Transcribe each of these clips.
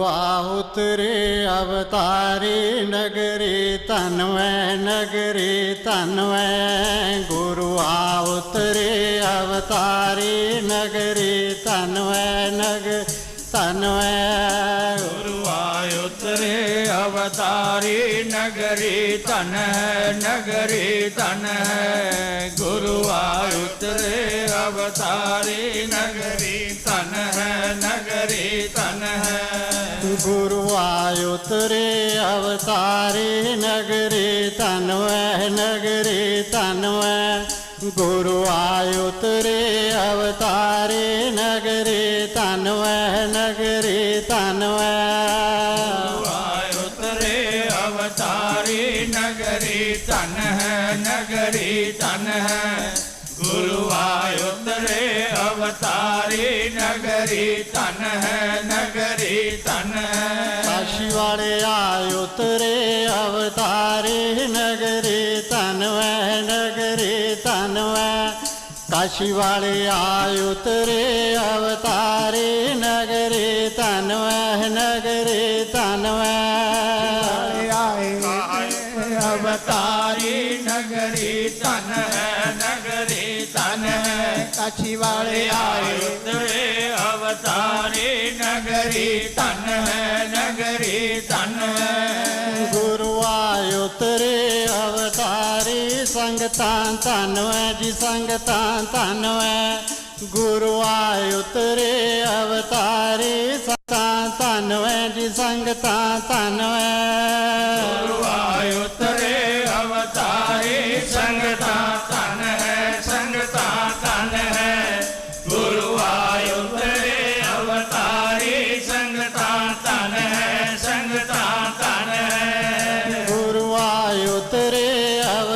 वाहुतरे अवतारे नगरे तन्वय नगरे तन्वय गुरु आहुतरे अवतारे नगरे तन्वय नग तन्वय गुरु आयुतरे अवतारे नगरे तन नगरे तन गुरु आयुतरे अवतारे नगरे तन नगरे तन ਉਤਰੇ ਅਵਤਾਰੀ, ਨਗਰੀ ਧਨ ਨਗਰੀ ਧਨ ਹੈ ਗੁਰੂ ਆਇ ਉਤਰੇ ਅਵਤਾਰੀ, ਨਗਰੀ ਧਨਵੈ ਨਗਰੀ ਧਨਵੈ ਗੁਰੂ ਆਇ ਉਤਰੇ ਅਵਤਾਰੀ, ਨਗਰੀ ਧਨਵੈ ਨਗਰੀ ਧਨਵੈ ਆਇ ਅਵਤਾਰੀ ਨਗਰੀ ਧਨ ਹੈ, ਨਗਰੀ ਧਨ ਹੈ। ਗੁਰੂ ਆਇ ਉਤਰੇ ਅਵਤਾਰੀ, ਨਗਰੀ ਧਨ ਹੈ, ਨਗਰੀ ਧਨ। ਕਾਸ਼ੀ ਵਾਲੇ ਆਇ ਉਤਰੇ ਅਵਤਾਰੀ ਨਗਰੀ ਧਨਵੈ ਨਗਰੀ ਧਨਵੈ ਕਾਸ਼ੀ ਵਾਲੇ ਆਇ ਉਤਰੇ ਅਵਤਾਰੀ ਨਗਰੀ ਧਨਵੈ ਨਗਰੀ ਧਨਵੈ ਆਏ ਅਵਤਾਰੀ ਨਗਰੀ ਧਨ ਹੈ ਨਗਰੀ ਧਨ ਹੈ ਕਾਛੀ ਵਾਲੇ ਆਏ ਉਤਰੇ ਅਵਤਾਰੀ ਨਗਰੀ ਧਨ ਹੈ ਨਗਰੀ ਧਨ ਹੈ। ਗੁਰੂ ਆਇ ਉਤਰੇ ਅਵਤਾਰੀ ਸੰਗਤਾਂ ਧਨਵੈ ਜੀ ਸੰਗਤਾਂ ਧਨਵੈ ਗੁਰੂ ਆਇ ਉਤਰੇ ਅਵਤਾਰੀ ਸੰਗਤਾਂ ਧਨਵੈ ਜੀ ਸੰਗਤਾਂ ਧਨਵੈ ਗੁਰੂ ਆਏ ਉਤਰੇ ਅਵਤਾਰੀ ਸੰਗਤਾਂ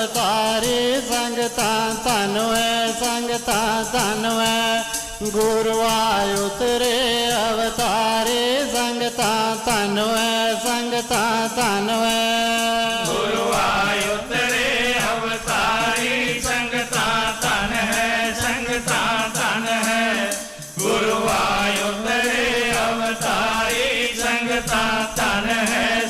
ਅਵਤਾਰੇ ਸੰਗਤਾਂ ਧਨ ਹੈ ਸੰਗਤਾਂ ਧਨ ਹੈ ਗੁਰੂ ਆਇ ਉਤਰੇ, ਅਵਤਾਰੇ ਸੰਗਤਾਂ ਧਨ ਹੈ ਸੰਗਤਾਂ ਧਨ ਹੈ ਗੁਰੂ ਆਇ ਉਤਰੇ, ਅਵਤਾਰੇ ਸੰਗਤਾਂ ਧਨ ਹੈ ਸੰਗਤਾਂ ਧਨ ਹੈ। ਗੁਰੂ ਆਇ ਉਤਰੇ, ਅਵਤਾਰੇ ਸੰਗਤਾਂ ਧਨ ਹੈ